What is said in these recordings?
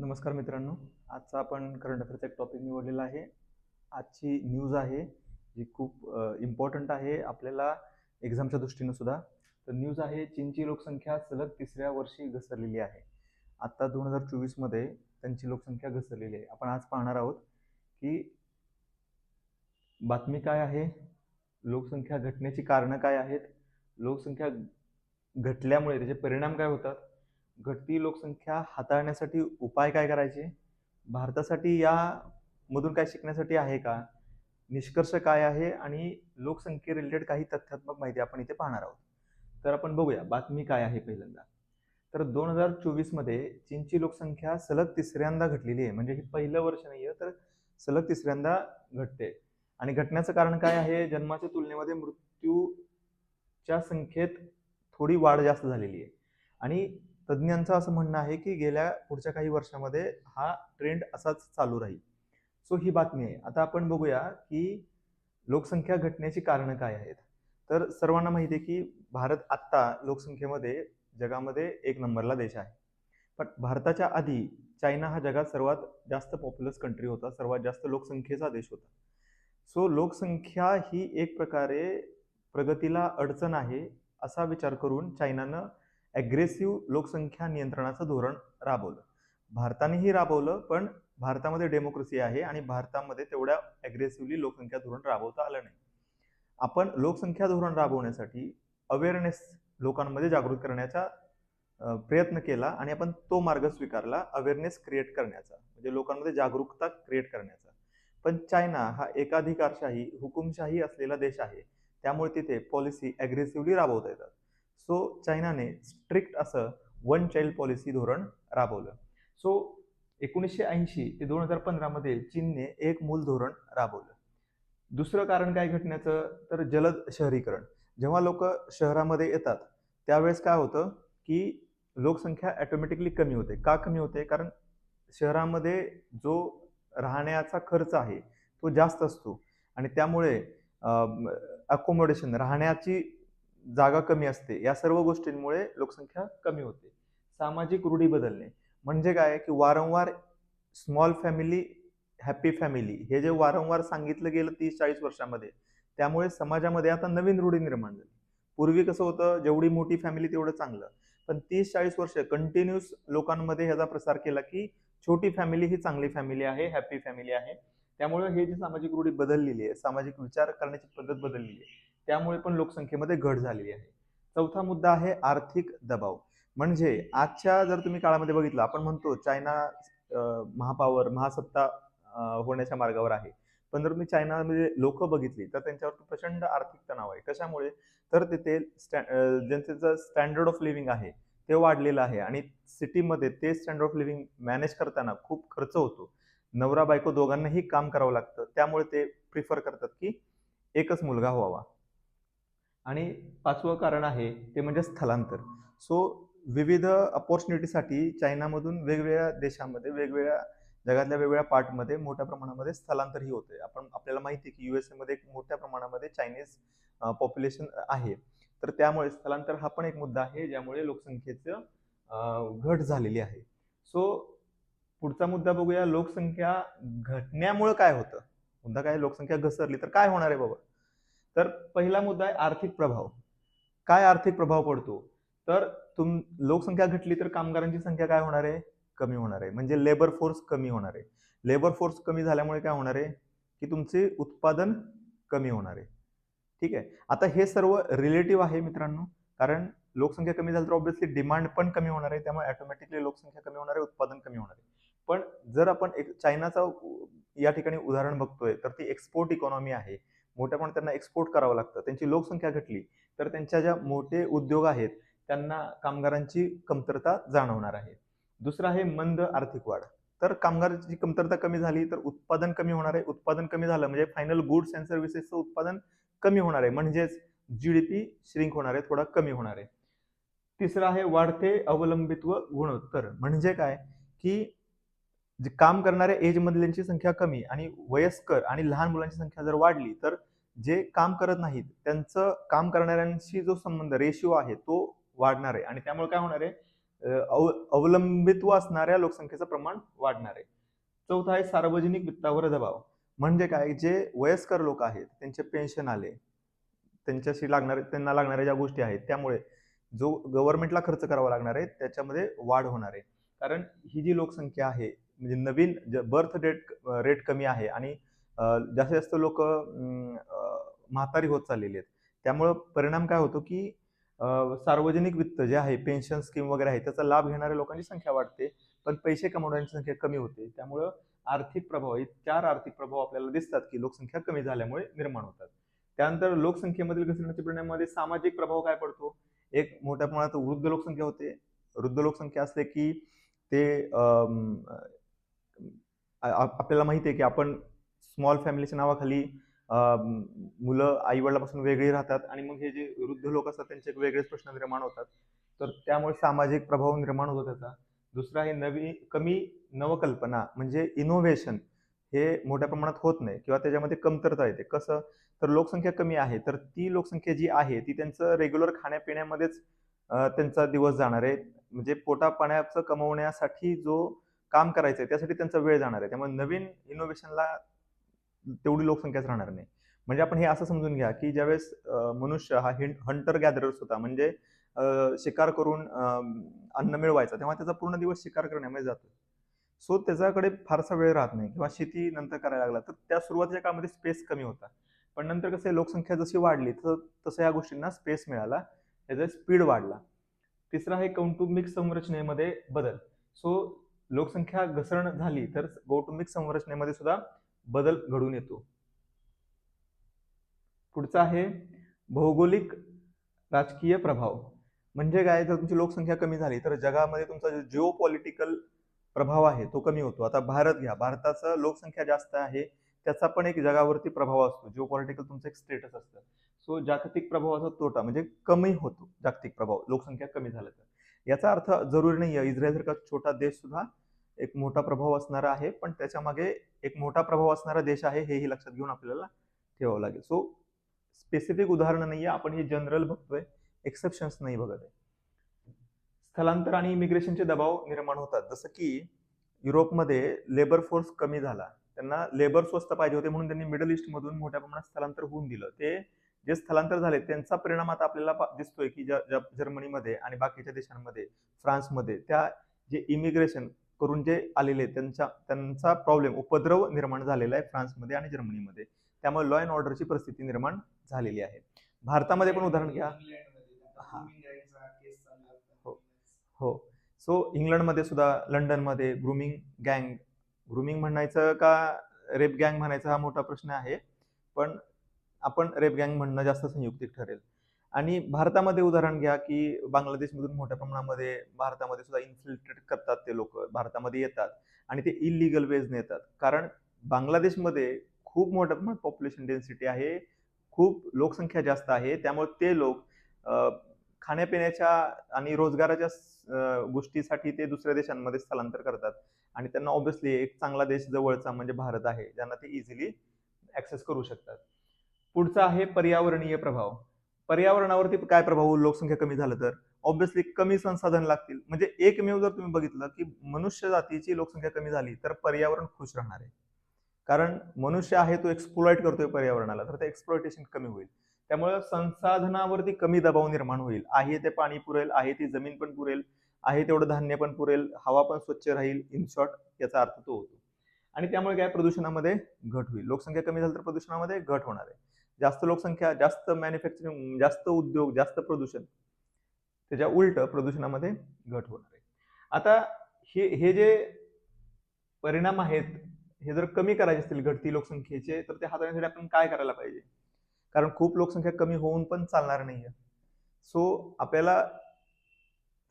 नमस्कार मित्रांनो आजचा आपण करंट अफेअरचा एक टॉपिक निवडलेला आहे. आजची न्यूज आहे जी खूप इम्पॉर्टंट आहे आपल्याला एक्झामच्या दृष्टीनं सुद्धा. तर न्यूज आहे चीनची लोकसंख्या सलग तिसऱ्या वर्षी घसरलेली आहे. आत्ता दोन हजार चोवीसमध्ये त्यांची लोकसंख्या घसरलेली आहे. आपण आज पाहणार आहोत की बातमी काय आहे लोकसंख्या घटण्याची कारणं काय आहेत लोकसंख्या घटल्यामुळे त्याचे परिणाम काय होतात घटती लोकसंख्या हाताळण्यासाठी उपाय काय करायचे? भारतासाठी या मधून काय शिकण्यासाठी आहे का? निष्कर्ष काय आहे? आणि लोकसंख्ये रिलेटेड काही तथ्यात्मक माहिती आपण इथे पाहणार आहोत. तर आपण बघूया बातमी काय आहे पहिल्यांदा. तर दोन हजार चोवीसमध्ये चीनची लोकसंख्या सलग तिसऱ्यांदा घटलेली आहे. म्हणजे हे पहिलं वर्ष नाही आहे तर सलग तिसऱ्यांदा घटते. आणि घटण्याचं कारण काय आहे? जन्माच्या तुलनेमध्ये मृत्यूच्या संख्येत थोडी वाढ जास्त झालेली आहे. आणि तज्ज्ञांचं असं म्हणणं आहे की गेल्या पुढच्या काही वर्षामध्ये हा ट्रेंड असाच चालू राहील. सो ही बातमी आहे. आता आपण बघूया की लोकसंख्या घटण्याची कारणं काय आहेत. तर सर्वांना माहिती आहे की भारत आत्ता लोकसंख्येमध्ये जगामध्ये एक नंबरला देश आहे. पण भारताच्या आधी चायना हा जगात सर्वात जास्त पॉप्युलस कंट्री होता सर्वात जास्त लोकसंख्येचा देश होता. सो लोकसंख्या ही एक प्रकारे प्रगतीला अडचण आहे असा विचार करून चायनानं ॲग्रेसिव्ह लोकसंख्या नियंत्रणाचं धोरण राबवलं. भारतानेही राबवलं पण भारतामध्ये डेमोक्रेसी आहे आणि भारतामध्ये तेवढ्या ॲग्रेसिव्हली लोकसंख्या धोरण राबवता आलं नाही. आपण लोकसंख्या धोरण राबवण्यासाठी अवेअरनेस लोकांमध्ये जागृत करण्याचा प्रयत्न केला आणि आपण तो मार्ग स्वीकारला अवेअरनेस क्रिएट करण्याचा. म्हणजे लोकांमध्ये जागरूकता क्रिएट करण्याचा. पण चायना हा एकाधिकारशाही हुकुमशाही असलेला देश आहे. त्यामुळे तिथे पॉलिसी ॲग्रेसिव्हली राबवता येतात. सो चायनाने स्ट्रिक्ट असं वन चाइल्ड पॉलिसी धोरण राबवलं. सो एकोणीसशे ऐंशी ते दोन हजार पंधरामध्ये चीनने एक मूल धोरण राबवलं. दुसरं कारण काय घटण्याचं तर जलद शहरीकरण. जेव्हा लोक शहरामध्ये येतात त्यावेळेस काय होतं की लोकसंख्या ॲटोमॅटिकली कमी होते. का कमी होते? कारण शहरामध्ये जो राहण्याचा खर्च आहे तो जास्त असतो. आणि त्यामुळे अकोमोडेशन राहण्याची जागा कमी असते. या सर्व गोष्टींमुळे लोकसंख्या कमी होते. सामाजिक रूढी बदलणे. म्हणजे काय? की वारंवार स्मॉल फॅमिली हॅपी फॅमिली हे जे वारंवार सांगितलं गेलं तीस चाळीस वर्षामध्ये त्यामुळे समाजामध्ये आता नवीन रूढी निर्माण झाली. पूर्वी कसं होतं? जेवढी मोठी फॅमिली तेवढं चांगलं. पण तीस चाळीस वर्ष कंटिन्युअस लोकांमध्ये ह्याचा प्रसार केला की छोटी फॅमिली ही चांगली फॅमिली आहे हॅपी फॅमिली आहे. त्यामुळे हे जी सामाजिक रूढी बदललेली आहे सामाजिक विचार करण्याची पद्धत बदललेली आहे त्यामुळे पण लोकसंख्येमध्ये घट झालेली आहे. चौथा मुद्दा आहे आर्थिक दबाव. म्हणजे आजच्या जर तुम्ही काळामध्ये बघितलं आपण म्हणतो चायना महापावर महासत्ता होण्याच्या मार्गावर आहे. पण जर तुम्ही चायनामध्ये लोक बघितली तर त्यांच्यावर प्रचंड आर्थिक तणाव आहे. कशामुळे? तर तिथे स्टॅ ज्यांचं स्टँडर्ड ऑफ लिव्हिंग आहे ते वाढलेलं आहे आणि सिटीमध्ये ते स्टँडर्ड ऑफ लिव्हिंग मॅनेज करताना खूप खर्च होतो. नवरा बायको दोघांनाही काम करावं लागतं. त्यामुळे ते प्रिफर करतात की एकच मुलगा व्हावा. आणि पाचवं कारण आहे ते म्हणजे स्थलांतर. सो विविध अपॉर्च्युनिटीसाठी चायनामधून वेगवेगळ्या देशामध्ये वेगवेगळ्या जगातल्या वेगवेगळ्या पार्टमध्ये मोठ्या प्रमाणामध्ये स्थलांतरही होते आपण आपल्याला माहिती आहे की यू एस एमध्ये एक मोठ्या प्रमाणामध्ये चायनीज पॉप्युलेशन आहे. तर त्यामुळे स्थलांतर हा पण एक मुद्दा आहे ज्यामुळे लोकसंख्येचं घट झालेली आहे. सो पुढचा मुद्दा बघूया. लोकसंख्या घटण्यामुळे काय होतं? मुद्दा काय? लोकसंख्या घसरली तर काय होणार आहे बाबा? तर पहिला मुद्दा आहे आर्थिक प्रभाव. काय आर्थिक प्रभाव पडतो? तर तुम लोकसंख्या घटली तर कामगारांची संख्या काय होणार आहे? कमी होणार आहे. म्हणजे लेबर फोर्स कमी होणार आहे. लेबर फोर्स कमी झाल्यामुळे काय होणार आहे? की तुमचे उत्पादन कमी होणार आहे. ठीक आहे? आता हे सर्व रिलेटिव्ह आहे मित्रांनो. कारण लोकसंख्या कमी झाली तर ऑब्व्हियसली डिमांड पण कमी होणार आहे. त्यामुळे ऑटोमॅटिकली लोकसंख्या कमी होणार आहे उत्पादन कमी होणार आहे. पण जर आपण एक चायनाचा या ठिकाणी उदाहरण बघतोय तर ती एक्सपोर्ट इकॉनॉमी आहे. मोठ्या पण त्यांना एक्सपोर्ट करावं लागतं. त्यांची लोकसंख्या घटली तर त्यांच्या ज्या मोठे उद्योग आहेत त्यांना कामगारांची कमतरता जाणवणार आहे. दुसरं आहे मंद आर्थिक वाढ. तर कामगारांची कमतरता कमी झाली तर उत्पादन कमी होणार आहे. उत्पादन कमी झालं म्हणजे फायनल गुड्स अँड सर्व्हिसेसचं उत्पादन कमी होणार आहे. म्हणजेच जी डी पी श्रिंक होणार आहे थोडा कमी होणार आहे. तिसरं आहे वाढते अवलंबित्व गुणोत्तर. म्हणजे काय? की जे काम करणाऱ्या एज मधल्यांची संख्या कमी आणि वयस्कर आणि लहान मुलांची संख्या जर वाढली तर जे काम करत नाहीत त्यांचं काम करणाऱ्यांशी जो संबंध रेशिओ आहे तो वाढणार आहे. आणि त्यामुळे काय होणार आहे? अव- अवलंबित्व असणाऱ्या लोकसंख्येचं प्रमाण वाढणार आहे. चौथा आहे सार्वजनिक वित्तावर दबाव. म्हणजे काय? जे वयस्कर लोक आहेत त्यांचे पेन्शन आले त्यांच्याशी लागणारे त्यांना लागणाऱ्या ज्या गोष्टी आहेत त्यामुळे जो गव्हर्नमेंटला खर्च करावा लागणार आहे त्याच्यामध्ये वाढ होणार आहे. कारण ही जी लोकसंख्या आहे म्हणजे नवीन ज बर्थ रेट रेट कमी आहे आणि जास्तीत जास्त लोक म्हातारी होत चाललेली आहेत. त्यामुळं परिणाम काय होतो की सार्वजनिक वित्त जे आहे पेन्शन स्कीम वगैरे आहे त्याचा लाभ घेणाऱ्या लोकांची संख्या वाढते पण पैसे कमवणाऱ्यांची संख्या कमी होते. त्यामुळं आर्थिक प्रभाव हे चार आर्थिक प्रभाव आपल्याला दिसतात की लोकसंख्या कमी झाल्यामुळे निर्माण होतात. त्यानंतर लोकसंख्येमधील घसरण्याच्या परिणामामध्ये सामाजिक प्रभाव काय पडतो? एक मोठ्या प्रमाणात वृद्ध लोकसंख्या होते. वृद्ध लोकसंख्या असते की ते आपल्याला माहिती आहे की आपण स्मॉल फॅमिलीच्या नावाखाली मुलं आईवडिलापासून वेगळी राहतात आणि मग हे जे वृद्ध लोक असतात त्यांचे वेगळेच प्रश्न निर्माण होतात. तर त्यामुळे सामाजिक प्रभाव निर्माण होतो त्याचा दुसरा आहे नवी कमी नवकल्पना म्हणजे इनोव्हेशन हे मोठ्या प्रमाणात होत नाही किंवा त्याच्यामध्ये कमतरता येते. कसं? तर लोकसंख्या कमी आहे. तर ती लोकसंख्या जी आहे ती त्यांचं रेग्युलर खाण्यापिण्यामध्येच त्यांचा दिवस जाणार आहे. म्हणजे पोटापाण्याचं कमवण्यासाठी जो काम करायचं आहे त्यासाठी त्यांचा वेळ जाणार आहे. त्यामुळे नवीन इनोव्हेशनला तेवढी लोकसंख्याच राहणार नाही. म्हणजे आपण हे असं समजून घ्या की ज्यावेळेस मनुष्य हा हंटर गॅदरर्स होता म्हणजे शिकार करून अन्न मिळवायचा तेव्हा त्याचा पूर्ण दिवस शिकार करण्यामध्ये जातो सो त्याच्याकडे फारसा वेळ राहत नाही. किंवा शेती नंतर करायला लागला तर त्या सुरुवातीच्या काळामध्ये स्पेस कमी होता. पण नंतर कसं आहे, लोकसंख्या जशी वाढली तर तसं या गोष्टींना स्पेस मिळाला. त्याचा स्पीड वाढला. तिसरा आहे कौटुंबिक संरचनेमध्ये बदल. सो लोकसंख्या घसरण झाली तर कौटुंबिक संरचनेमध्ये सुद्धा बदल घडून येतो. पुढचा आहे भौगोलिक राजकीय प्रभाव. म्हणजे काय? जर तुमची लोकसंख्या कमी झाली तर जगामध्ये तुमचा जो जिओ पॉलिटिकल प्रभाव आहे तो कमी होतो. आता भारत घ्या. भारताचं लोकसंख्या जास्त आहे त्याचा पण एक जगावरती प्रभाव असतो. जिओ पॉलिटिकल तुमचं एक स्टेटस असतं. सो जागतिक प्रभावाचा तोटा म्हणजे कमी होतो जागतिक प्रभाव. लोकसंख्या कमी झालं तर. याचा अर्थ जरुरी नाही आहे इस्रायल सारखा छोटा देश सुद्धा एक मोठा प्रभाव असणारा आहे पण त्याच्यामागे एक मोठा प्रभाव असणारा देश आहे हेही लक्षात घेऊन आपल्याला ठेवावं लागेल. सो स्पेसिफिक उदाहरणं नाही आहे आपण हे जनरल बघतोय. एक्सेप्शन्स नाही बघत आहे. स्थलांतर आणि इमिग्रेशनचे दबाव निर्माण होतात. जसं की युरोपमध्ये लेबर फोर्स कमी झाला. त्यांना लेबर स्वस्त पाहिजे होते म्हणून त्यांनी मिडल ईस्टमधून मोठ्या प्रमाणात स्थलांतर होऊन दिलं. ते जे स्थलांतर झाले त्यांचा परिणाम आता आपल्याला दिसतोय की ज- ज- जर्मनीमध्ये आणि बाकीच्या देशांमध्ये फ्रान्समध्ये त्या जे इमिग्रेशन करून जे आलेले आहेत, त्यांच्या त्यांचा प्रॉब्लेम उपद्रव निर्माण झालेला आहे फ्रान्समध्ये आणि जर्मनीमध्ये. त्यामुळे लॉ अँड ऑर्डरची परिस्थिती निर्माण झालेली आहे. भारतामध्ये पण उदाहरण घ्या. हो. हो. सो इंग्लंडमध्ये सुद्धा लंडनमध्ये ग्रुमिंग गँग ग्रुमिंग म्हणायचं का रेप गँग म्हणायचा हा मोठा प्रश्न आहे. पण आपण रेप गँग म्हणणं जास्त संयुक्तिक ठरेल. आणि भारतामध्ये उदाहरण घ्या की बांगलादेशमधून मोठ्या प्रमाणामध्ये भारतामध्ये सुद्धा इन्फिल्ट्रेट करतात ते लोक. भारतामध्ये येतात आणि ते इलिगल वेजने येतात. कारण बांगलादेशमध्ये खूप मोठ्या प्रमाणात पॉप्युलेशन डेन्सिटी आहे खूप लोकसंख्या जास्त आहे. त्यामुळे ते लोक खाण्यापिण्याच्या आणि रोजगाराच्या गोष्टीसाठी ते दुसऱ्या देशांमध्ये स्थलांतर करतात. आणि त्यांना ऑब्व्हियसली एक चांगला देश जवळचा म्हणजे भारत आहे ज्यांना ते इझिली ऍक्सेस करू शकतात. पुढचा आहे पर्यावरणीय प्रभाव. पर्यावरणावरती काय प्रभाव? होईल लोकसंख्या कमी झालं तर? ऑब्व्हियसली कमी संसाधन लागतील. म्हणजे एकमेव जर तुम्ही बघितलं की मनुष्य जातीची लोकसंख्या कमी झाली तर पर्यावरण खुश राहणार आहे. कारण मनुष्य आहे तो एक्सप्लॉइट करतोय पर्यावरणाला तर ते एक्सप्लॉइटेशन कमी होईल. त्यामुळे संसाधनावरती कमी दबाव निर्माण होईल. आहे ते पाणी पुरेल आहे ती जमीन पण पुरेल आहे तेवढं धान्य पण पुरेल हवा पण स्वच्छ राहील इन शॉर्ट याचा अर्थ तो होतो. आणि त्यामुळे काय? प्रदूषणामध्ये घट होईल. लोकसंख्या कमी झाली तर प्रदूषणामध्ये घट होणार आहे. जास्त लोकसंख्या जास्त मॅन्युफॅक्चरिंग जास्त उद्योग जास्त प्रदूषण त्याच्या उलट प्रदूषणामध्ये घट होणार आहे. आता हे हे जे परिणाम आहेत हे जर कमी करायचे असतील घटती लोकसंख्येचे तर ते हाताळण्यासाठी आपण काय करायला पाहिजे? कारण खूप लोकसंख्या कमी होऊन पण चालणार नाही आहे सो आपल्याला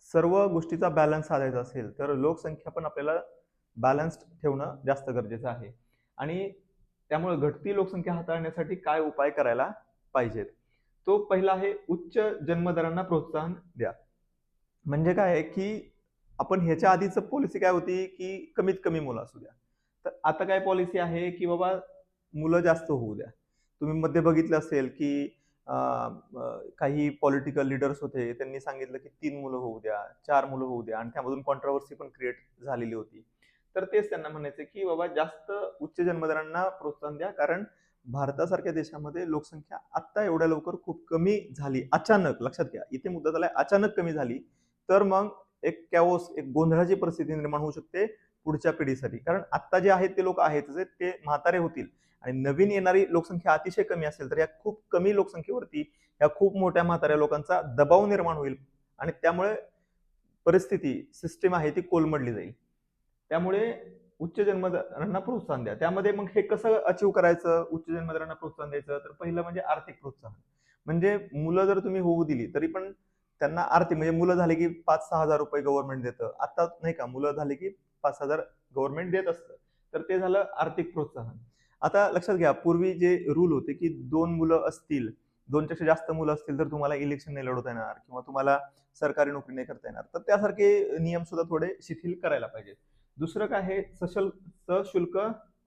सर्व गोष्टीचा बॅलन्स साधायचा असेल तर लोकसंख्या पण आपल्याला बॅलन्स्ड ठेवणं जास्त गरजेचं आहे. आणि त्यामुळे घटती लोकसंख्या हाताळण्यासाठी काय उपाय करायला पाहिजेत? तो पहिला आहे उच्च जन्मदरांना प्रोत्साहन द्या. म्हणजे काय आहे की आपण ह्याच्या आधीच पॉलिसी काय होती की कमीत कमी मुलं असू द्या. तर आता काय पॉलिसी आहे की बाबा मुलं जास्त होऊ द्या. तुम्ही मध्ये बघितलं असेल की काही पॉलिटिकल लिडर्स होते त्यांनी सांगितलं की तीन मुलं होऊ द्या चार मुलं होऊ द्या आणि त्यामधून कॉन्ट्रवर्सी पण क्रिएट झालेली होती. तर तेच त्यांना म्हणायचं की बाबा जास्त उच्च जन्मदरांना प्रोत्साहन द्या. कारण भारतासारख्या देशामध्ये लोकसंख्या आत्ता एवढ्या लवकर खूप कमी झाली. अचानक लक्षात घ्या इथे मुद्दा झाला अचानक कमी झाली. तर मग एक कॅओस एक गोंधळाची परिस्थिती निर्माण होऊ शकते पुढच्या पिढीसाठी. कारण आत्ता जे आहेत ते लोक आहेत, ते म्हातारे होतील. आणि नवीन येणारी लोकसंख्या अतिशय कमी असेल तर या खूप कमी लोकसंख्येवरती या खूप मोठ्या म्हाताऱ्या लोकांचा दबाव निर्माण होईल. आणि त्यामुळे परिस्थिती सिस्टीम आहे ती कोलमडली जाईल. त्यामुळे उच्च जन्मदारांना प्रोत्साहन द्या. त्यामध्ये मग हे कसं अचीव करायचं? उच्च जन्मदारांना प्रोत्साहन द्यायचं? तर पहिलं म्हणजे आर्थिक प्रोत्साहन. म्हणजे मुलं जर तुम्ही होऊ दिली तरी पण त्यांना आर्थिक म्हणजे मुलं झाले की पाच सहा हजार रुपये गव्हर्नमेंट देतं. आता नाही का मुलं झाले की पाच हजार गव्हर्नमेंट देत असतं. तर ते झालं आर्थिक प्रोत्साहन. आता लक्षात घ्या पूर्वी जे रूल होते की दोन मुलं असतील दोनपेक्षा जास्त मुलं असतील तर तुम्हाला इलेक्शन नाही लढवता येणार किंवा तुम्हाला सरकारी नोकरी नाही करता येणार. तर त्यासारखे नियम सुद्धा थोडे शिथिल करायला पाहिजेत. दुसरं काय आहे? सशल सशुल्क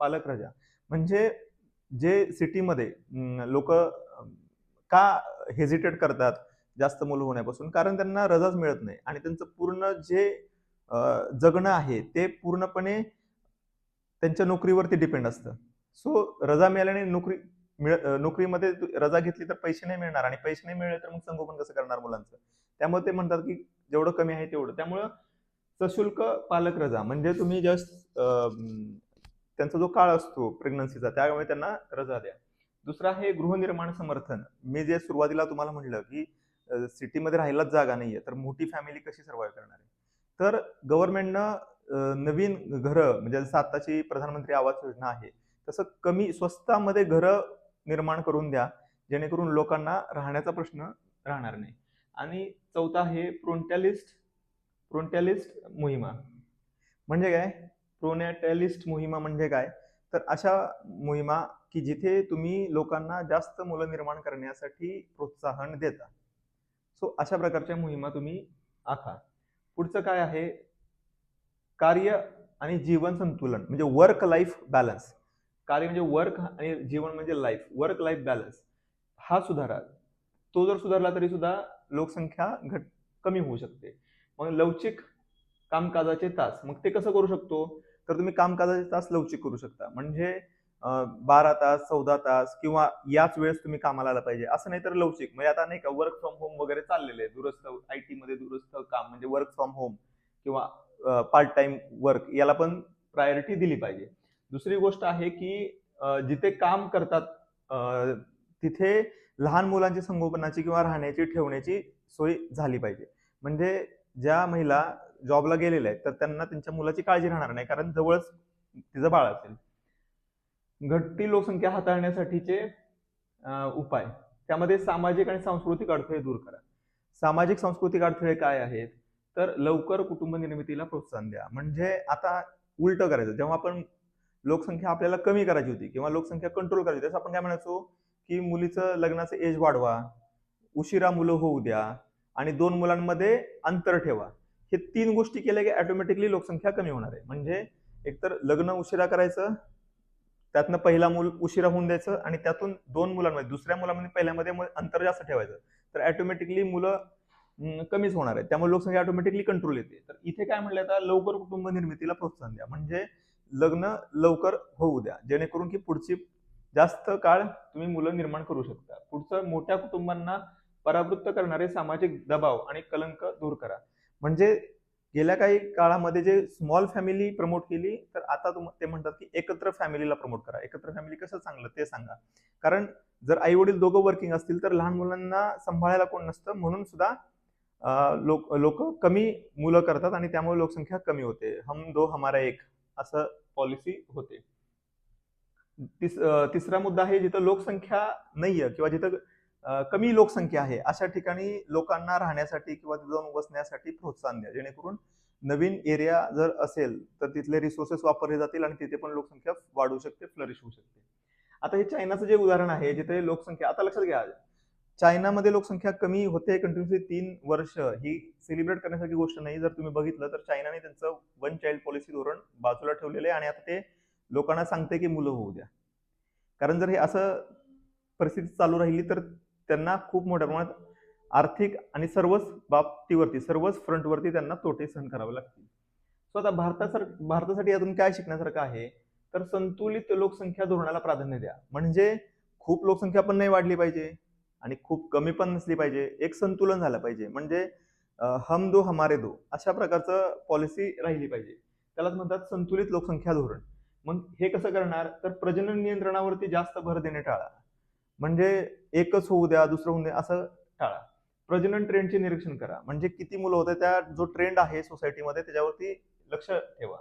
पालक रजा. म्हणजे जे सिटीमध्ये लोक का हेजिटेट करतात जास्त मुलं होण्यापासून? कारण त्यांना रजाच मिळत नाही. आणि त्यांचं पूर्ण जे जगणं आहे ते पूर्णपणे त्यांच्या नोकरीवरती डिपेंड असतं. सो रजा मिळाल्याने नोकरी मिळ नोकरीमध्ये रजा घेतली तर पैसे नाही मिळणार. आणि पैसे नाही मिळाले तर मग संगोपन कसं करणार मुलांचं? त्यामुळे ते म्हणतात की जेवढं कमी आहे तेवढं. त्यामुळं सशुल्क पालक रजा. म्हणजे तुम्ही जस्ट त्यांचा जो काळ असतो प्रेग्नन्सीचा त्यामुळे त्यांना रजा द्या. दुसरा आहे गृहनिर्माण समर्थन. मी जे सुरुवातीला तुम्हाला म्हटलं की सिटीमध्ये राहायलाच जागा नाहीये तर मोठी फॅमिली कशी सर्वाईव्ह करणार आहे? तर गव्हर्नमेंटनं नवीन घरं म्हणजे जसं आत्ताची प्रधानमंत्री आवास योजना आहे तसं कमी स्वस्तामध्ये घरं निर्माण करून द्या जेणेकरून लोकांना राहण्याचा प्रश्न राहणार नाही. आणि चौथा आहे प्रोंटॅलिस्ट प्रोन्टॅलिस्ट मोहिमा. म्हणजे काय? प्रोनॅटॅलिस्ट मोहिमा म्हणजे काय? तर अशा मोहिमा की जिथे तुम्ही लोकांना जास्त मुलं निर्माण करण्यासाठी प्रोत्साहन देता. सो अशा प्रकारच्या मोहिमा तुम्ही आखा. पुढचं काय आहे? कार्य आणि जीवन संतुलन म्हणजे वर्क लाईफ बॅलन्स कार्य म्हणजे वर्क आणि जीवन म्हणजे लाईफ वर्क लाईफ बॅलन्स हा सुधारा. तो जर सुधारला तरी सुद्धा लोकसंख्या घट कमी होऊ शकते. मग लवचिक कामकाजाचे तास. मग ते कसं करू शकतो? तर तुम्ही कामकाजाचे तास लवचिक करू शकता. म्हणजे बारा तास चौदा तास किंवा याच वेळेस तुम्ही कामाला आला पाहिजे. असं नाही तर लवचिक. म्हणजे आता नाही का वर्क फ्रॉम होम वगैरे चाललेले आहे. दूरस्थ आय टी मध्ये दूरस्थ काम म्हणजे वर्क फ्रॉम होम किंवा पार्ट टाइम वर्क याला पण प्रायोरिटी दिली पाहिजे. दुसरी गोष्ट आहे की जिथे काम करतात तिथे लहान मुलांची संगोपनाची किंवा राहण्याची ठेवण्याची सोय झाली पाहिजे. म्हणजे ज्या महिला जॉबला गेलेल्या आहेत तर त्यांना त्यांच्या मुलाची काळजी राहणार नाही कारण जवळच तिचं बाळ असेल. घटती लोकसंख्या हाताळण्यासाठीचे उपाय. त्यामध्ये सामाजिक आणि सांस्कृतिक अडथळे दूर करा. सामाजिक सांस्कृतिक अडथळे काय आहेत? तर लवकर कुटुंब निर्मितीला प्रोत्साहन द्या. म्हणजे आता उलट करायचं. जेव्हा आपण लोकसंख्या आपल्याला कमी करायची होती किंवा लोकसंख्या कंट्रोल करायची होती, असं आपण काय म्हणायचो? की मुलीचं लग्नाचं एज वाढवा. उशिरा मुलं होऊ द्या. आणि दोन मुलांमध्ये अंतर ठेवा. हे तीन गोष्टी केल्या की ऑटोमॅटिकली लोकसंख्या कमी होणार आहे. म्हणजे एकतर लग्न उशिरा करायचं त्यातनं पहिला मूल उशिरा होऊन द्यायचं आणि त्यातून दोन मुलांमध्ये दुसऱ्या मुलामध्ये पहिल्यामध्ये मग अंतर जास्त ठेवायचं. तर ऑटोमॅटिकली मुलं कमीच होणार आहे. त्यामुळे लोकसंख्या ऑटोमॅटिकली कंट्रोल येते. तर इथे काय म्हणलं आता लवकर कुटुंब निर्मितीला प्रोत्साहन द्या. म्हणजे लग्न लवकर होऊ द्या. जेणेकरून की पुढची जास्त काळ तुम्ही मुलं निर्माण करू शकता. पुढचं मोठ्या कुटुंबांना परावृत्त करणारे सामाजिक दबाव आणि कलंक दूर करा. म्हणजे गेल्या काही काळामध्ये जे स्मॉल फॅमिली प्रमोट केली तर आता तुम ते म्हणतात की एकत्र फॅमिलीला प्रमोट करा. एकत्र फॅमिली कसं चांगलं ते सांगा. कारण जर आई वडील दोघं वर्किंग असतील तर लहान मुलांना सांभाळायला कोण नसतं. म्हणून सुद्धा लोक लोक कमी मुलं करतात आणि त्यामुळे लोकसंख्या कमी होते. हम दो हमारा एक असं पॉलिसी होते. तिस तिसरा मुद्दा आहे जिथं लोकसंख्या नाहीये किंवा जिथं कमी लोकसंख्या आहे अशा ठिकाणी लोकांना राहण्यासाठी किंवा तिथे जाऊन वसण्यासाठी प्रोत्साहन द्या जेणेकरून नवीन एरिया जर असेल तर तिथले रिसोर्सेस वापरले जातील आणि तिथे पण लोकसंख्या वाढू शकते फ्लरिश होऊ शकते. आता हे चायनाचं जे उदाहरण आहे जिथे लोकसंख्या आता लक्षात घ्या चायनामध्ये लोकसंख्या कमी होते कंटिन्युअसली तीन वर्ष ही सेलिब्रेट करण्यासारखी गोष्ट नाही जर तुम्ही बघितलं तर चायनाने त्यांचं वन चाइल्ड पॉलिसी धोरण बाजूला ठेवलेलं आहे आणि आता ते लोकांना सांगते की मुलं होऊ द्या. कारण जर हे असं परिस्थिती चालू राहिली तर त्यांना खूप मोठ्या प्रमाणात आर्थिक आणि सर्वच बाबतीवरती सर्वच फ्रंटवरती त्यांना तोटे सहन करावे लागतील. सो आता भारतासार भारतासाठी यातून काय शिकण्यासारखं आहे? तर संतुलित लोकसंख्या धोरणाला प्राधान्य द्या. म्हणजे खूप लोकसंख्या पण नाही वाढली पाहिजे आणि खूप कमी पण नसली पाहिजे. एक संतुलन झालं पाहिजे. म्हणजे हम दो हमारे दो अशा प्रकारचं पॉलिसी राहिली पाहिजे. त्यालाच म्हणतात संतुलित लोकसंख्या धोरण. मग हे कसं करणार? तर प्रजनन नियंत्रणावरती जास्त भर देणे टाळा. म्हणजे एकच होऊ द्या दुसरं होऊ द्या असं टाळा. प्रजनन ट्रेंडचे निरीक्षण करा. म्हणजे किती मुलं होते त्या जो ट्रेंड आहे सोसायटीमध्ये त्याच्यावरती लक्ष ठेवा.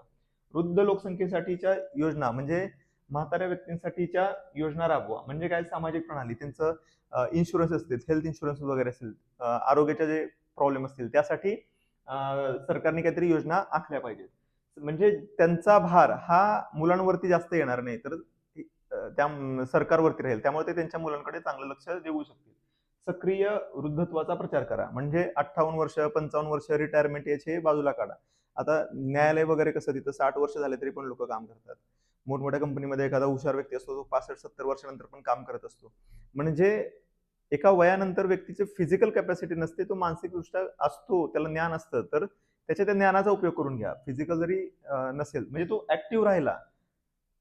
वृद्ध लोकसंख्येसाठीच्या योजना म्हणजे म्हाताऱ्या व्यक्तींसाठीच्या योजना राबवा. म्हणजे काय? सामाजिक प्रणाली. त्यांचं इन्शुरन्स असतील हेल्थ इन्शुरन्स वगैरे असतील आरोग्याच्या जे प्रॉब्लेम असतील त्यासाठी सरकारने काहीतरी योजना आखल्या पाहिजेत. म्हणजे त्यांचा भार हा मुलांवरती जास्त येणार नाही. तर त्या सरकारवरती राहील. त्यामुळे ते त्यांच्या मुलांकडे चांगलं लक्ष देऊ शकतील. सक्रिय वृद्धत्वाचा प्रचार करा. म्हणजे अठ्ठावन्न वर्ष पंचावन्न वर्ष रिटायरमेंट याचे बाजूला काढा. आता न्यायालय वगैरे कसं तिथं साठ वर्ष झाले तरी पण लोक काम करतात. मोठमोठ्या कंपनीमध्ये एखादा हुशार व्यक्ती असतो तो पासष्ट सत्तर वर्षानंतर पण काम करत असतो. म्हणजे एका वयानंतर व्यक्तीची फिजिकल कॅपॅसिटी नसते तो मानसिकदृष्ट्या असतो त्याला ज्ञान असतं. तर त्याच्या त्या ज्ञानाचा उपयोग करून घ्या. फिजिकल जरी नसेल म्हणजे तो ऍक्टिव्ह राहिला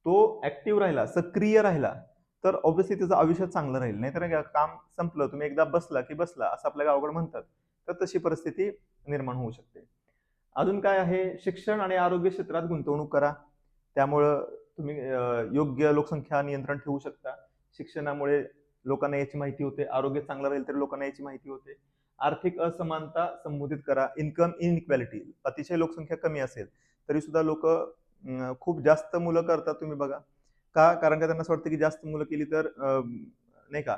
तो ॲक्टिव्ह राहिला सक्रिय राहिला तर ऑब्व्हियसली त्याचं आयुष्य चांगलं राहील. नाहीतर नाही का, काम संपलं तुम्ही एकदा बसला की बसला असं आपल्या गावाकडे म्हणतात. तर तशी परिस्थिती निर्माण होऊ शकते. अजून काय आहे? शिक्षण आणि आरोग्य क्षेत्रात गुंतवणूक करा. त्यामुळं तुम्ही योग्य लोकसंख्या नियंत्रण ठेवू शकता. शिक्षणामुळे लोकांना याची माहिती होते. आरोग्य चांगलं राहील तर लोकांना याची माहिती होते. आर्थिक असमानता संबोधित करा. इन्कम इनइक्वॅलिटी अतिशय लोकसंख्या कमी असेल तरी सुद्धा लोक खूप जास्त मुलं करतात तुम्ही बघा. का? कारण का त्यांना असं वाटतं की जास्त मुलं केली तर नाही का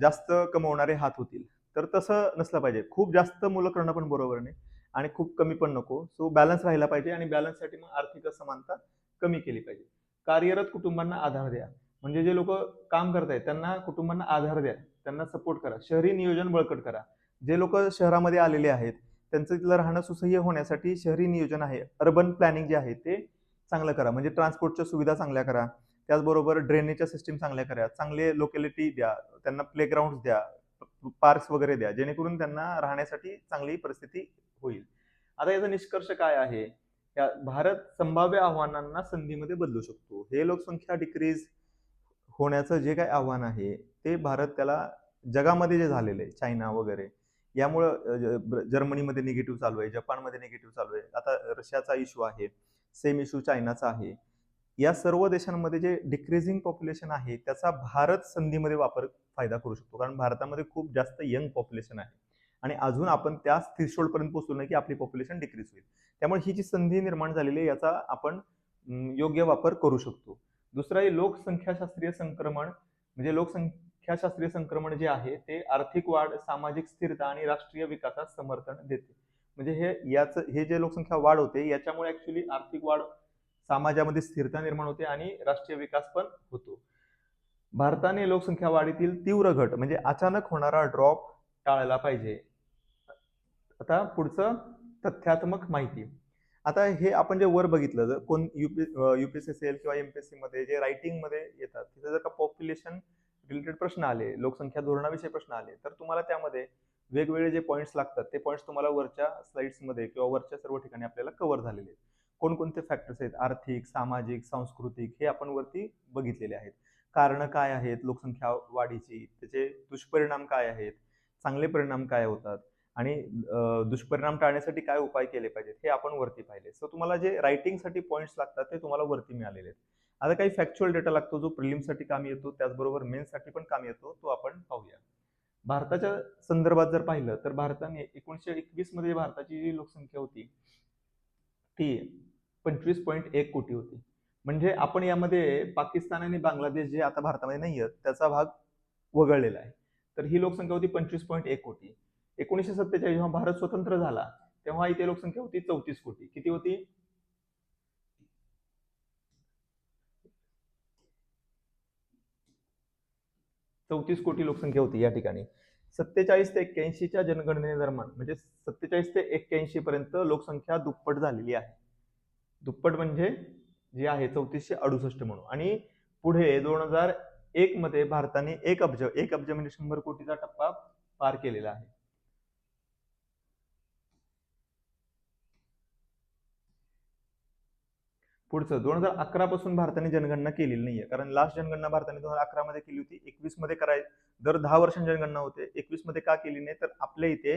जास्त कमवणारे हात होतील. तर तसं नसलं पाहिजे. खूप जास्त मुलं करणं पण बरोबर नाही आणि खूप कमी पण नको. सो बॅलन्स राहिला पाहिजे आणि बॅलन्ससाठी मग आर्थिक असमानता कमी केली पाहिजे. कार्यरत कुटुंबांना आधार द्या. म्हणजे जे लोक काम करतायत त्यांना कुटुंबांना आधार द्या. त्यांना सपोर्ट करा. शहरी नियोजन बळकट करा. जे लोक शहरामध्ये आलेले आहेत त्यांचं तिथलं राहणं सुसह्य होण्यासाठी शहरी नियोजन आहे. अर्बन प्लॅनिंग जे आहे ते चांगलं करा. म्हणजे ट्रान्सपोर्टच्या सुविधा चांगल्या करा. त्याचबरोबर ड्रेनेजच्या सिस्टीम चांगल्या करा. चांगले लोकॅलिटी द्या. त्यांना प्लेग्राऊंड द्या. पार्क्स वगैरे द्या. जेणेकरून त्यांना राहण्यासाठी चांगली परिस्थिती होईल. आता याचा निष्कर्ष काय आहे? या भारत संभाव्य आव्हानांना संधीमध्ये बदलू शकतो. हे लोकसंख्या डिक्रीज होण्याचं जे काही आव्हान आहे ते भारत त्याला जगामध्ये जे झालेलं आहे चायना वगैरे यामुळं ज- जर्मनीमध्ये निगेटिव्ह चालू आहे जपानमध्ये निगेटिव्ह चालू आहे. आता रशियाचा इश्यू आहे सेम इश्यू चायनाचा आहे. या सर्व देशांमध्ये जे डिक्रीजिंग पॉप्युलेशन आहे त्याचा भारत संधीमध्ये वापर फायदा करू शकतो. कारण भारतामध्ये खूप जास्त यंग पॉप्युलेशन आहे. आणि अजून आपण त्या पर्यंत पोहोचलो नाही की आपली पॉप्युलेशन डिक्रीज होईल. त्यामुळे ही जी संधी निर्माण झालेली आहे याचा आपण योग्य वापर करू शकतो. दुसरं आहे लोकसंख्याशास्त्रीय संक्रमण. म्हणजे लोकसंख्या लोकसंख्याशास्त्रीय संक्रमण जे आहे ते आर्थिक वाढ सामाजिक स्थिरता आणि राष्ट्रीय विकासास समर्थन देते. म्हणजे हे याच हे जे लोकसंख्या वाढ होते याच्यामुळे ऍक्च्युली आर्थिक वाढ समाजामध्ये स्थिरता निर्माण होते आणि राष्ट्रीय विकास पण होतो. भारताने लोकसंख्या वाढीतील तीव्र घट म्हणजे अचानक होणारा ड्रॉप टाळला पाहिजे. आता पुढचं तथ्यात्मक माहिती. आता हे आपण जे वर बघितलं जर कोण युपी युपीएससी एल किंवा एमपीएससी मध्ये जे रायटिंगमध्ये येतात तिथे जर का पॉप्युलेशन रिलेटेड प्रश्न आले लोकसंख्या धोरणाविषयी प्रश्न आले तर तुम्हाला त्यामध्ये वेगवेगळे जे पॉईंट्स लागतात ते पॉईंट्स तुम्हाला वरच्या स्लाइड्समध्ये किंवा वरच्या सर्व ठिकाणी आपल्याला कव्हर झालेले आहेत. कोणकोणते फॅक्टर्स आहेत? आर्थिक सामाजिक सांस्कृतिक हे आपण वरती बघितलेले आहेत. कारणं काय आहेत? लोकसंख्या वाढीची त्याचे दुष्परिणाम काय आहेत? चांगले परिणाम काय होतात? आणि दुष्परिणाम टाळण्यासाठी काय उपाय केले पाहिजेत? हे आपण वरती पाहिले. सो तुम्हाला जे रायटिंगसाठी पॉईंट्स लागतात ते तुम्हाला वरती मिळालेले आहेत. आता काही फॅक्च्युअल डेटा लागतो जो प्रिलिमसाठी काम येतो त्याचबरोबर मेन्ससाठी पण काम येतो तो आपण पाहूया. भारताच्या संदर्भात जर पाहिलं तर भारताने एकोणीसशे एकवीसमध्ये भारताची जी लोकसंख्या होती ती पंचवीस पॉईंट एक कोटी होती. म्हणजे आपण यामध्ये पाकिस्तान आणि बांगलादेश जे आता भारतामध्ये नाही आहेत त्याचा भाग वगळलेला आहे. तर ही लोकसंख्या होती पंचवीस पॉईंट एक कोटी. एकोणीसशे सत्तेचाळीस जेव्हा भारत स्वतंत्र झाला तेव्हा इथे लोकसंख्या होती चौतीस कोटी. किती होती? चौतीस कोटी लोकसंख्या होती या ठिकाणी. सत्तेचाळीस ते एक्क्याऐंशीच्या जनगणनेदरम्यान म्हणजे सत्तेचाळीस ते एक्क्याऐंशी पर्यंत लोकसंख्या दुप्पट झालेली आहे. दुप्पट म्हणजे जी आहे चौतीसशे अडुसष्ट म्हणून. आणि पुढे दोन हजार एक मध्ये भारताने एक अब्ज एक अब्ज म्हणजे शंभर कोटीचा टप्पा पार केलेला आहे. पुढचं दोन हजार अकरापासून भारताने जनगणना केलेली नाही आहे कारण लास्ट जनगणना भारताने दोन हजार अकरामध्ये केली होती. एकवीसमध्ये कराय दर दहा वर्षांची जनगणना होते. एकवीसमध्ये का केली नाही? तर आपल्या इथे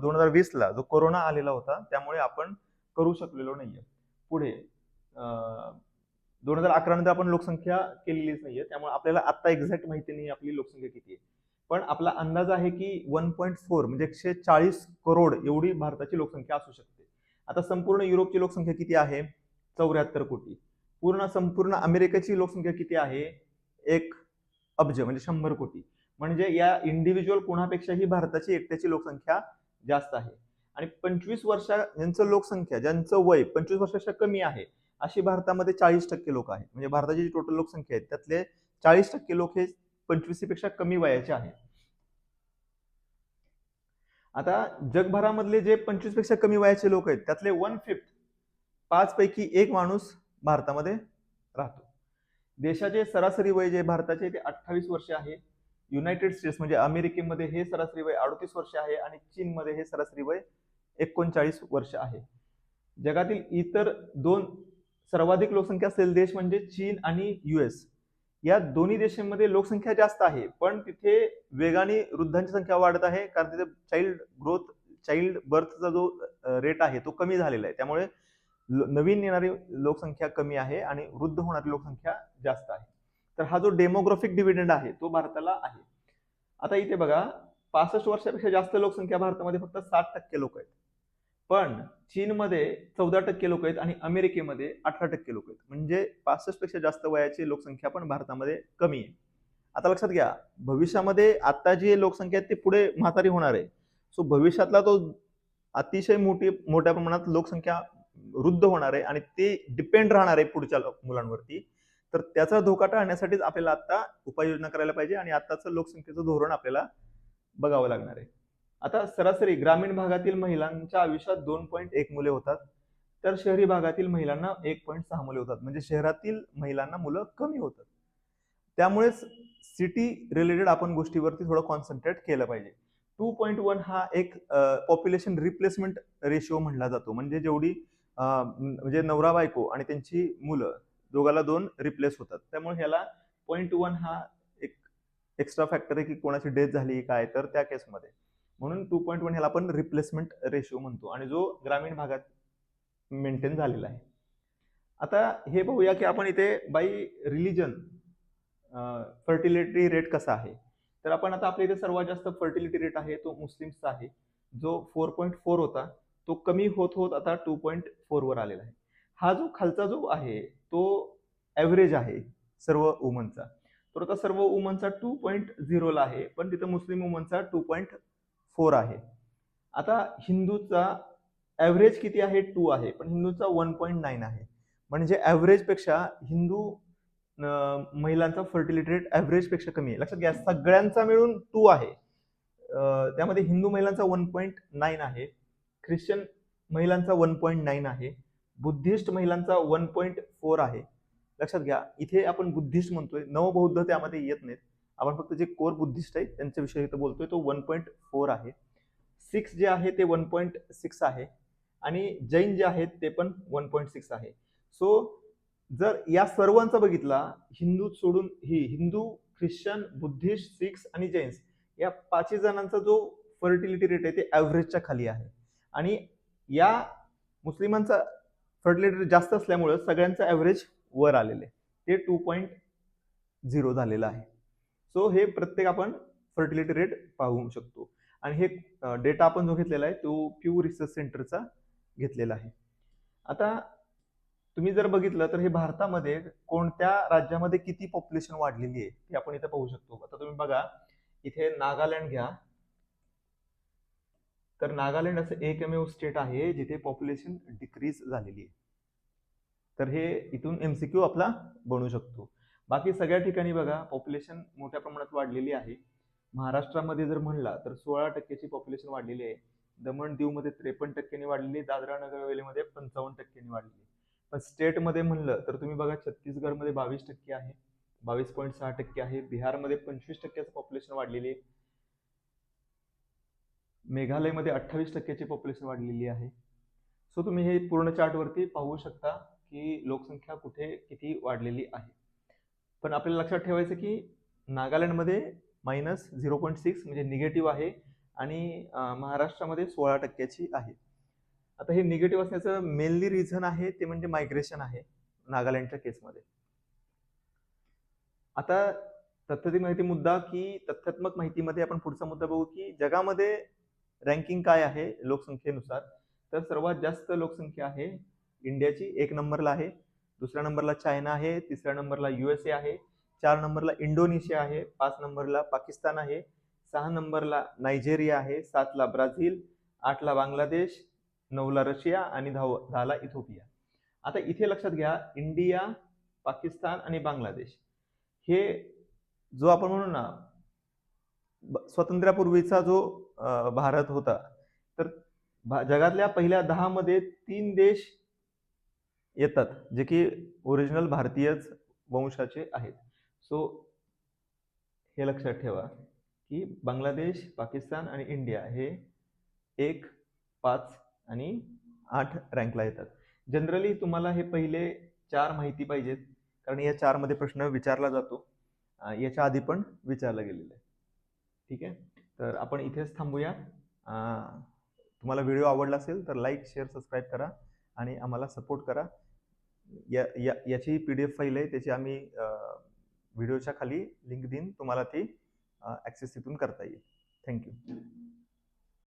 दोन हजार वीसला जो कोरोना आलेला होता त्यामुळे आपण करू शकलेलो नाहीये. पुढे दोन हजार अकरा नंतर आपण लोकसंख्या केलेलीच नाहीये. त्यामुळे आपल्याला आता एक्झॅक्ट माहिती नाही आपली लोकसंख्या किती आहे. पण आपला अंदाज आहे की वन पॉईंट फोर म्हणजे एकशे चाळीस करोड एवढी भारताची लोकसंख्या असू शकते. आता संपूर्ण युरोपची लोकसंख्या किती आहे? चौऱ्याहत्तर कोटी. पूर्ण संपूर्ण अमेरिकेची लोकसंख्या किती आहे? एक अब्ज म्हणजे शंभर कोटी. म्हणजे या इंडिव्हिज्युअल कोणापेक्षाही भारताची एकट्याची लोकसंख्या जास्त आहे. आणि पंचवीस वर्षा ज्यांचं लोकसंख्या ज्यांचं वय पंचवीस वर्षापेक्षा कमी आहे अशी भारतामध्ये चाळीस टक्के लोक आहेत. म्हणजे भारताची जी टोटल लोकसंख्या आहे त्यातले चाळीस टक्के लोक हे पेक्षा कमी वयाचे आहेत. आता जगभरामधले जे पंचवीसपेक्षा कमी वयाचे लोक आहेत त्यातले वन फिफ्थ पाचपैकी एक माणूस भारतामध्ये राहतो. देशाचे सरासरी वय जे भारताचे ते अठ्ठावीस वर्ष आहे. युनायटेड स्टेट्स म्हणजे अमेरिकेमध्ये हे सरासरी वय अडतीस वर्ष आहे आणि चीनमध्ये हे सरासरी वय एकोणचाळीस वर्ष आहे. जगातील इतर दोन सर्वाधिक लोकसंख्या असलेले देश म्हणजे चीन आणि युएस या दोन्ही देशांमध्ये लोकसंख्या जास्त आहे पण तिथे वेगाने वृद्धांची संख्या वाढत आहे कारण तिथे चाइल्ड ग्रोथ चाइल्ड बर्थचा जो रेट आहे तो कमी झालेला आहे. त्यामुळे नवीन येणारी लोकसंख्या कमी आहे आणि वृद्ध होणारी लोकसंख्या जास्त आहे. तर हा जो डेमोग्राफिक डिव्हिडंड आहे तो भारताला आहे. आता इथे बघा पासष्ट वर्षापेक्षा जास्त लोकसंख्या भारतामध्ये फक्त साठ टक्के लोक आहेत. पण चीनमध्ये चौदा टक्के लोक आहेत आणि अमेरिकेमध्ये अठरा टक्के लोक आहेत. म्हणजे पासष्टपेक्षा जास्त वयाची लोकसंख्या पण भारतामध्ये कमी आहे. आता लक्षात घ्या भविष्यामध्ये आता जी लोकसंख्या आहे ती पुढे म्हातारी होणार आहे. सो भविष्यातला तो अतिशय मोठी मोठ्या प्रमाणात लोकसंख्या वृद्ध होणार आहे आणि ते डिपेंड राहणार आहे पुढच्या मुलांवरती. तर त्याचा धोका टाळण्यासाठीच आपल्याला आता उपाययोजना करायला पाहिजे आणि आताचं लोकसंख्येचं धोरण आपल्याला बघावं लागणार आहे. आता सरासरी ग्रामीण भागातील महिलांच्या आयुष्यात दोन पॉईंट एक मुले होतात तर शहरी भागातील महिलांना एक पॉईंट सहा मुले होतात. म्हणजे शहरातील महिलांना मुलं कमी होतात. त्यामुळेच सिटी रिलेटेड आपण गोष्टीवरती थोडं कॉन्सन्ट्रेट केलं पाहिजे. टू पॉईंट वन हा एक पॉप्युलेशन रिप्लेसमेंट रेशिओ म्हणला जातो. म्हणजे जेवढी म्हणजे नवरा बायको आणि त्यांची मुलं दोघाला दोन रिप्लेस होतात. त्यामुळे ह्याला पॉईंट वन हा एक एक्स्ट्रा फॅक्टर आहे की कोणाची डेथ झाली काय? तर त्या केसमध्ये म्हणून टू पॉईंट वन ह्याला आपण रिप्लेसमेंट रेशिओ म्हणतो आणि जो ग्रामीण भागात मेंटेन झालेला आहे. आता हे बघूया की आपण इथे बाई रिलिजन फर्टिलिटी रेट कसा आहे? तर आपण आता आपल्या इथे सर्वात जास्त फर्टिलिटी रेट आहे तो मुस्लिम्सचा आहे. जो फोर पॉईंट फोर होता तो कमी होत होत आता टू पॉईंट फोरवर आलेला आहे. हा जो खालचा जो आहे तो ॲव्हरेज आहे सर्व वुमनचा तर आता सर्व वुमनचा टू पॉईंट झिरोला आहे पण तिथं मुस्लिम वुमनचा टू पॉईंट फोर आहे. आता हिंदूचा ॲव्हरेज किती आहे? टू आहे पण हिंदूचा वन पॉईंट नाईन आहे. म्हणजे ॲव्हरेजपेक्षा हिंदू महिलांचा फर्टिलिटी रेट ॲव्हरेजपेक्षा कमी आहे. लक्षात घ्या सगळ्यांचा मिळून टू आहे. त्यामध्ये हिंदू महिलांचा वन पॉईंट नाईन आहे. ख्रिश्चन महिलांचा वन पॉईंट नाईन आहे. बुद्धिस्ट महिलांचा वन पॉईंट फोर आहे. लक्षात घ्या इथे आपण बुद्धिस्ट म्हणतोय. नवबौद्ध त्यामध्ये येत नाहीत. आपण फक्त जे कोर बुद्धिस्ट आहेत त्यांच्याविषयी इथं बोलतोय तो वन पॉईंट फोर आहे. सिक्स जे आहे ते वन पॉईंट सिक्स आहे. आणि जैन जे आहेत ते पण वन पॉईंट सिक्स आहे. सो जर या सर्वांचा बघितला हिंदू सोडून ही हिंदू ख्रिश्चन बुद्धिस्ट सिक्स आणि जैन्स या पाचही जणांचा जो फर्टिलिटी रेट आहे ते ॲव्हरेजच्या खाली आहे. आणि या मुस्लिमांचा फर्टिलिटी जास्त असल्यामुळं सगळ्यांचं ॲव्हरेज वर आलेले ते टू पॉईंट झिरो झालेलं आहे. सो हे प्रत्येक आपण फर्टिलिटी रेट पाहू शकतो. आणि हे डेटा आपण जो घेतलेला आहे तो प्यू रिसर्च सेंटरचा घेतलेला आहे. आता तुम्ही जर बघितलं तर हे भारतामध्ये कोणत्या राज्यामध्ये किती पॉप्युलेशन वाढलेली आहे हे आपण इथे पाहू शकतो. आता तुम्ही बघा इथे नागालँड घ्या. तर नागालँड असं एकमेव स्टेट आहे जिथे पॉप्युलेशन डिक्रीज झालेली आहे. तर हे इथून एम सी क्यू आपला बनू शकतो. बाकी सगळ्या ठिकाणी बघा पॉप्युलेशन मोठ्या प्रमाणात वाढलेली आहे. महाराष्ट्रामध्ये जर म्हणला तर सोळा टक्क्याची पॉप्युलेशन वाढलेली आहे. दमण दीवमध्ये त्रेपन्न टक्क्यांनी वाढलेली दादरा नगर हवेलीमध्ये पंचावन्न टक्क्यांनी वाढलेली पण स्टेटमध्ये म्हणलं तर तुम्ही बघा छत्तीसगडमध्ये बावीस टक्के आहे बावीस पॉईंट सहा टक्के आहे. बिहारमध्ये पंचवीस टक्क्याचं पॉप्युलेशन वाढलेली आहे. मेघालयमध्ये अठ्ठावीस टक्क्याची पॉप्युलेशन वाढलेली आहे. सो तुम्ही हे पूर्ण चार्टवरती पाहू शकता की लोकसंख्या कुठे किती वाढलेली आहे. पण आपल्याला लक्षात ठेवायचं की नागालँडमध्ये मायनस झिरो पॉईंट सिक्स म्हणजे निगेटिव्ह आहे आणि महाराष्ट्रामध्ये सोळा टक्क्याची आहे. आता हे निगेटिव्ह असण्याचं मेनली रिझन आहे ते म्हणजे मायग्रेशन आहे नागालँडच्या केसमध्ये आता तथ्यात्मक माहिती मुद्दा की तथ्यात्मक माहितीमध्ये आपण पुढचा मुद्दा बघू की जगामध्ये रँकिंग काय आहे लोकसंख्येनुसार? तर सर्वात जास्त लोकसंख्या आहे इंडियाची एक नंबरला आहे. दुसऱ्या नंबरला चायना आहे तिसऱ्या नंबरला युएसए आहे चार नंबरला इंडोनेशिया आहे पाच नंबरला पाकिस्तान आहे सहा नंबरला नायजेरिया आहे सातला ब्राझील आठला बांगलादेश नऊला रशिया आणि दहा दहाला इथोपिया. आता इथे लक्षात घ्या इंडिया पाकिस्तान आणि बांगलादेश. हे जो आपण म्हणू ना स्वातंत्र्यापूर्वीचा जो भारत होता तर भा- जगातल्या पहिल्या दहामध्ये तीन देश येतात जे की ओरिजिनल भारतीयच वंशाचे आहेत. सो हे लक्षात ठेवा की बांगलादेश पाकिस्तान आणि इंडिया हे एक पाच आणि आठ रँकला येतात. जनरली तुम्हाला हे पहिले चार माहिती पाहिजेत कारण या चारमध्ये प्रश्न विचारला जातो. याच्या आधी पण विचारला गेलेला आहे. ठीक आहे? तर आपण इथेच थांबूया. तुम्हाला व्हिडिओ आवडला असेल तर लाईक शेअर सबस्क्राईब करा आणि आम्हाला सपोर्ट करा. या या याची पी डी एफ फाईल आहे त्याची आम्ही व्हिडिओच्या खाली लिंक देईन. तुम्हाला ती ॲक्सेस तिथून करता येईल. थँक्यू